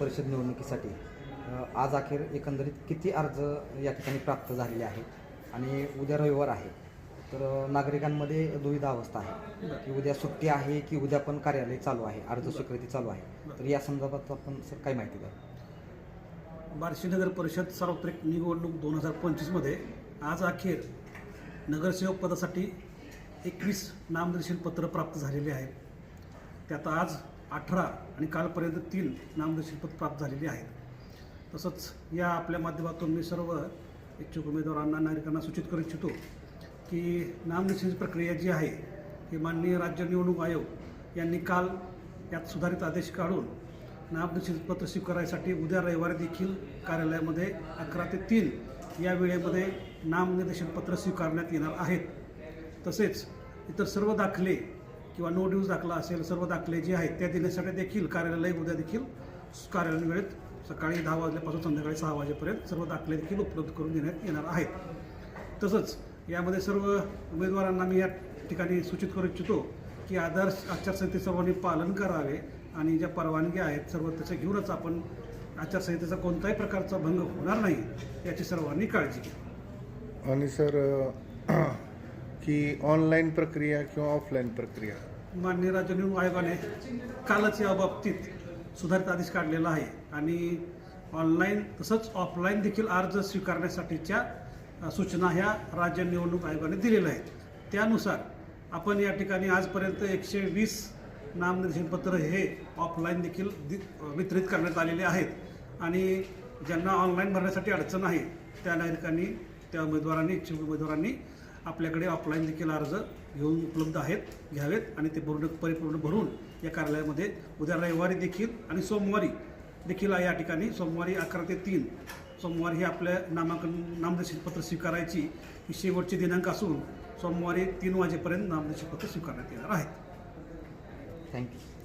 परिषद निवडणुकीसाठी आज अखेर एकंदरीत किती अर्ज या ठिकाणी प्राप्त झालेले आहेत आणि उद्या रविवार आहे. तर नागरिकांमध्ये दुविधा अवस्था आहे की उद्या सुट्टी आहे की उद्या पण कार्यालय चालू आहे अर्ज स्वीकृती चालू आहे. तर या संदर्भात आपण सर काय माहिती द्या बार्शी नगर परिषद सार्वत्रिक निवडणूक दोन हजार पंचवीसमध्ये आज अखेर नगरसेवक पदासाठी एकवीस नामनिर्देशन पत्र प्राप्त झालेले आहेत. त्यात आज अठरा आणि कालपर्यंत तीन नामनिर्देशन प्राप्त झालेली आहेत. तसंच या आपल्या माध्यमातून मी सर्व इच्छुक उमेदवारांना नागरिकांना सूचित करू इच्छितो की नामनिर्देशन प्रक्रिया जी आहे ही माननीय राज्य निवडणूक आयोग यांनी काल यात सुधारित आदेश काढून नामनिर्देशन पत्र स्वीकारायसाठी उद्या रविवारी देखील कार्यालयामध्ये अकरा ते तीन या वेळेमध्ये नामनिर्देशन पत्र स्वीकारण्यात येणार आहेत. तसेच इतर सर्व दाखले किंवा नो ड्यूज दाखला असेल सर्व दाखले जे आहेत त्या देण्यासाठी देखील कार्यालय उद्या देखील कार्यालय वेळेत सकाळी दहा वाजल्यापासून संध्याकाळी सहा वाजेपर्यंत सर्व दाखले देखील उपलब्ध करून देण्यात येणार आहेत. तसंच यामध्ये सर्व उमेदवारांना मी या ठिकाणी सूचित करू इच्छितो की आदर्श आचारसंहिते सर्वांनी पालन करावे आणि ज्या परवानग्या आहेत सर्व त्याचे घेऊनच आपण आचारसंहितेचा कोणताही प्रकारचा भंग होणार नाही याची सर्वांनी काळजी घ्या. आणि सर की ऑनलाईन प्रक्रिया किंवा ऑफलाईन प्रक्रिया? माननीय राज्य निवडणूक आयोगाने कालच या बाबतीत सुधारित आदेश काढलेला आहे. आणि ऑनलाईन तसंच ऑफलाईन देखील अर्ज स्वीकारण्यासाठीच्या सूचना ह्या राज्य निवडणूक आयोगाने दिलेल्या आहेत. त्यानुसार आपण या ठिकाणी आजपर्यंत एकशे वीस नामनिर्देशनपत्र हे ऑफलाईन देखील दि वितरित करण्यात आलेले आहेत. आणि ज्यांना ऑनलाईन भरण्यासाठी अडचण आहे त्या नागरिकांनी त्या उमेदवारांनी इच्छुक उमेदवारांनी आपल्याकडे ऑफलाईन देखील अर्ज घेऊन उपलब्ध आहेत घ्यावेत आणि ते पूर्ण परिपूर्ण भरून या कार्यालयामध्ये उद्या रविवारी देखील आणि सोमवारी देखील या ठिकाणी सोमवारी अकरा ते तीन सोमवारी हे आपल्या नामांकन नामनिर्देशन पत्र स्वीकारायची ही शेवटची दिनांक असून सोमवारी तीन वाजेपर्यंत नामनिर्देशन स्वीकारण्यात येणार आहेत थँक्यू